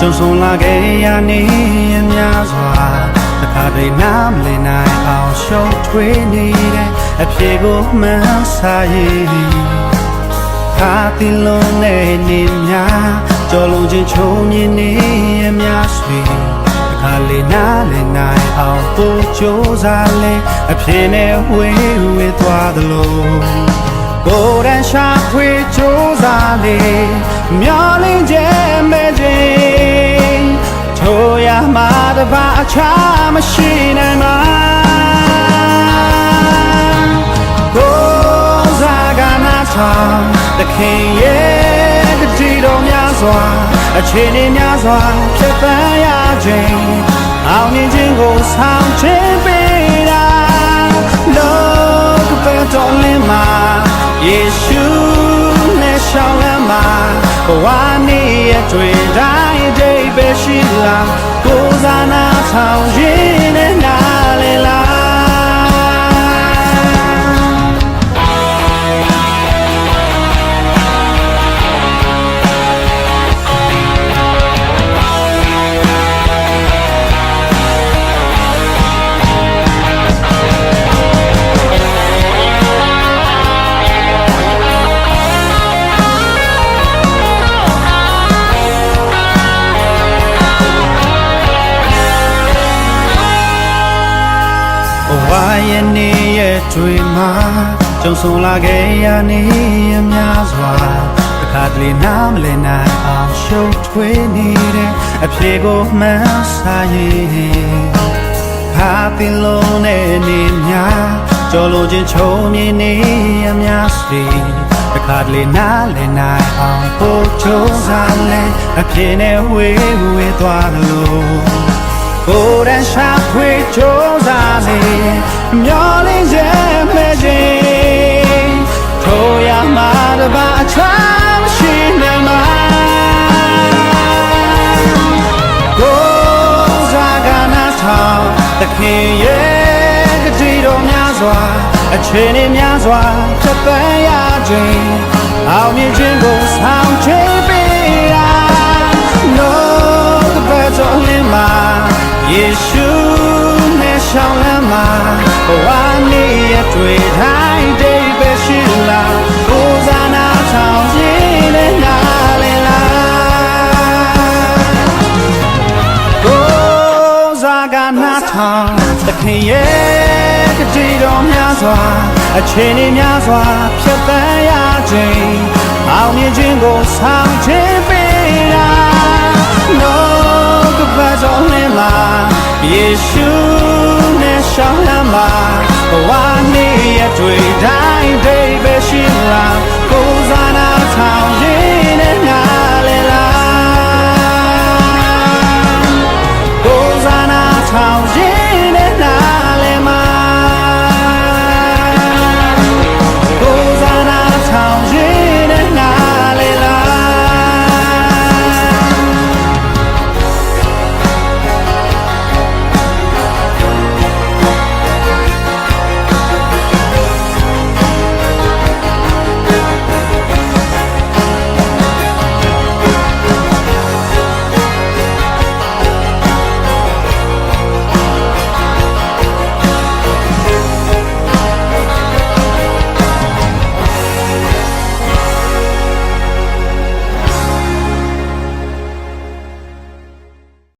ဆုံလာခဲ့ရနေများစွာတခါတည်းနားမလည်နိုင်အောင်ရှုံးထွေးနေတဲ့အဖြေကိုမှန်းစာရင်ခါတင်လုံးနဲ့နေများကြော်လုံးချင်းချုံမြင်နေရများဆွေတခါလေးနားလည်နိုင်အောင်ပို့ကြိုးစားလဲအဖြေနဲ့ဝေးဝေးသွားသလိုကိုယ်တန်ရှာဖွေကြိုးစားလေမျောလင်းခြင်းမဲ့ခြင်း ထိုရမှာတပါအခြားမရှိနိုင်မှာကိုယ်စားကနာထောင်တခင်ရဲ့တတိတော်များစွာအခြေအနေများစွာဖြစ်ပန်းရခြင်းအောင်မြင်ခြင်းကိုဆောင်ခြင်းပေးတာလောကပတ်တော်လင်းမှာယေရှုနဲ့ရှောင်းလမ်းမှာဘဝနေရတွေ့တိုင်း ဒိဗေရှိလာကိုယ်စားနာဆောင်ရင်း ရဲ့နေရဲ့တွေ့မှာကြုံဆုံလာခဲ့ရနေရများစွာတခါတလေနားမလည်နိုင်အောင်ရှုပ်ထွေးနေတဲ့အဖြေကိုမှန်းစာရင်ခါတင်လုံးနဲ့နေများကြော်လို့ချင်းချုံမြင်နေရများစီတခါတလေနားလည်နိုင်အောင်ပို့ချိုးစားလဲအဖြေနဲ့ဝေးဝေးသွားလို့ကိုယ်တန်ရှာဖွေကြိုးစားလေ မျောလင်းရဲ့မဲ့ခြင်းထိုရမှာတပါအချမ်းရှိနေမှာကိုယ်စားကနာထောင်တခင်ရဲ့ကတိတော်များစွာအခြေအနေများစွာချက်ပန်းရခြင်းအောင်မြင်ခြင်းကိုဆောင်ခြင်းပေး ဝနေရတွေ့တိုင်းဒိဗေရှိလာကိုယ်စားနာဆောင်ရင်းနဲ့နာလေလားကိုယ်စားကနာထောင်သခင်ရဲ့ကတိတော်များစွာအခြေအနေများစွာဖြတ်သန်းရခြင်းအောင်မြင်ခြင်းကိုဆောင်ခြင်းပေးတာ No ကပတ်တော်လင်းလာယေ ရှုနဲ့ရှောင်းလမ်းမှာဘဝနေရတွေ့တိုင်း